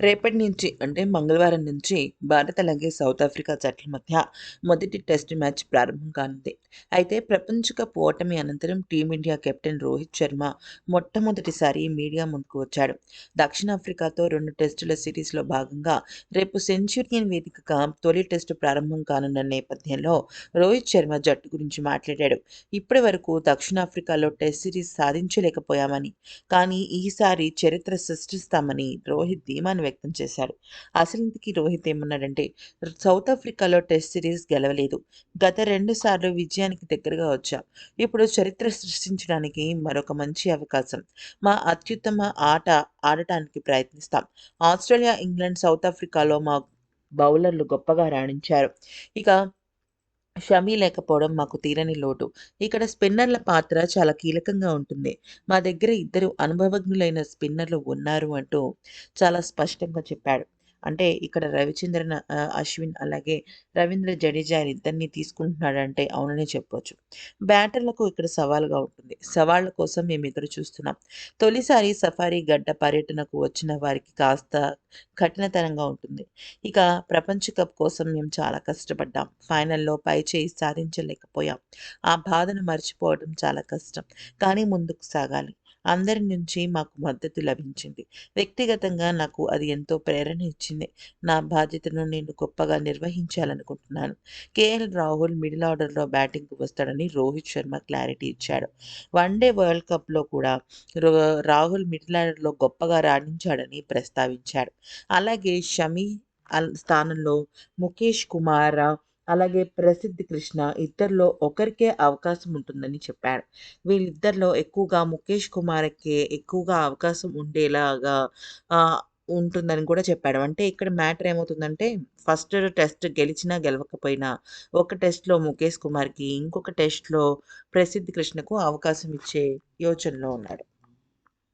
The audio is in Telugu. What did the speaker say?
రేపటి నుంచి అంటే మంగళవారం నుంచి భారత్ అలాగే సౌత్ ఆఫ్రికా జట్ల మధ్య మొదటి టెస్ట్ మ్యాచ్ ప్రారంభం కానుంది. అయితే ప్రపంచ కప్ ఓటమి అనంతరం టీమిండియా కెప్టెన్ రోహిత్ శర్మ మొట్టమొదటిసారి మీడియా ముందుకు వచ్చాడు. దక్షిణాఫ్రికాతో రెండు టెస్టుల సిరీస్లో భాగంగా రేపు సెంచురియన్ వేదికగా తొలి టెస్టు ప్రారంభం కానున్న నేపథ్యంలో రోహిత్ శర్మ జట్టు గురించి మాట్లాడాడు. ఇప్పటి వరకు దక్షిణాఫ్రికాలో టెస్ట్ సిరీస్ సాధించలేకపోయామని కానీ ఈసారి చరిత్ర సృష్టిస్తామని రోహిత్ ధీమాను వ్యక్తం చేశాడు అసలు ఇంతకీ రోహిత్ ఏమన్నాడంటే సౌత్ ఆఫ్రికాలో టెస్ట్ సిరీస్ గెలవలేదు. గత రెండు సార్లు విజయానికి దగ్గరగా వచ్చాం. ఇప్పుడు చరిత్ర సృష్టించడానికి మరొక మంచి అవకాశం. మా అత్యుత్తమ ఆట ఆడటానికి ప్రయత్నిస్తాం. ఆస్ట్రేలియా ఇంగ్లాండ్ సౌత్ ఆఫ్రికాలో మా బౌలర్లు గొప్పగా రాణించారు. ఇక షమీ లేకపోవడం మాకు తీరని లోటు. ఇక్కడ స్పిన్నర్ల పాత్ర చాలా కీలకంగా ఉంటుంది. మా దగ్గర ఇద్దరు అనుభవజ్ఞులైన స్పిన్నర్లు ఉన్నారు అంటూ చాలా స్పష్టంగా చెప్పాడు. అంటే ఇక్కడ రవిచంద్రన్ అశ్విన్ అలాగే రవీంద్ర జడేజా ఇద్దరిని తీసుకుంటున్నాడంటే అవుననే చెప్పొచ్చు. బ్యాటర్లకు ఇక్కడ సవాల్గా ఉంటుంది. సవాళ్ళ కోసం మేము ఎదురు చూస్తున్నాం. తొలిసారి సఫారీ గడ్డ పర్యటనకు వచ్చిన వారికి కాస్త కఠినతరంగా ఉంటుంది. ఇక ప్రపంచ కప్ కోసం మేము చాలా కష్టపడ్డాం. ఫైనల్లో పై చేయి సాధించలేకపోయాం. ఆ బాధను మర్చిపోవడం చాలా కష్టం. కానీ ముందుకు సాగాలి. అందరి నుంచి మాకు మద్దతు లభించింది. వ్యక్తిగతంగా నాకు అది ఎంతో ప్రేరణ ఇచ్చింది. నా బాధ్యతను నేను గొప్పగా నిర్వహించాలనుకుంటున్నాను. కేఎల్ రాహుల్ మిడిల్ ఆర్డర్లో బ్యాటింగ్కు వస్తాడని రోహిత్ శర్మ క్లారిటీ ఇచ్చాడు. వన్డే వరల్డ్ కప్లో కూడా రాహుల్ మిడిల్ ఆర్డర్లో గొప్పగా రాణించాడని ప్రస్తావించాడు. అలాగే షమీ స్థానంలో ముఖేష్ కుమార్ అలాగే ప్రసిద్ధి కృష్ణ ఇద్దరిలో ఒకరికే అవకాశం ఉంటుందని చెప్పాడు. వీళ్ళిద్దరిలో ఎక్కువగా ముఖేష్ కుమార్కే ఎక్కువగా అవకాశం ఉండేలాగా ఉంటుందని కూడా చెప్పాడు. అంటే ఇక్కడ మ్యాటర్ ఏమవుతుందంటే ఫస్ట్ టెస్ట్ గెలిచినా గెలవకపోయినా ఒక టెస్ట్లో ముఖేష్ కుమార్కి ఇంకొక టెస్ట్లో ప్రసిద్ధి కృష్ణకు అవకాశం ఇచ్చే యోచనలో ఉన్నాడు.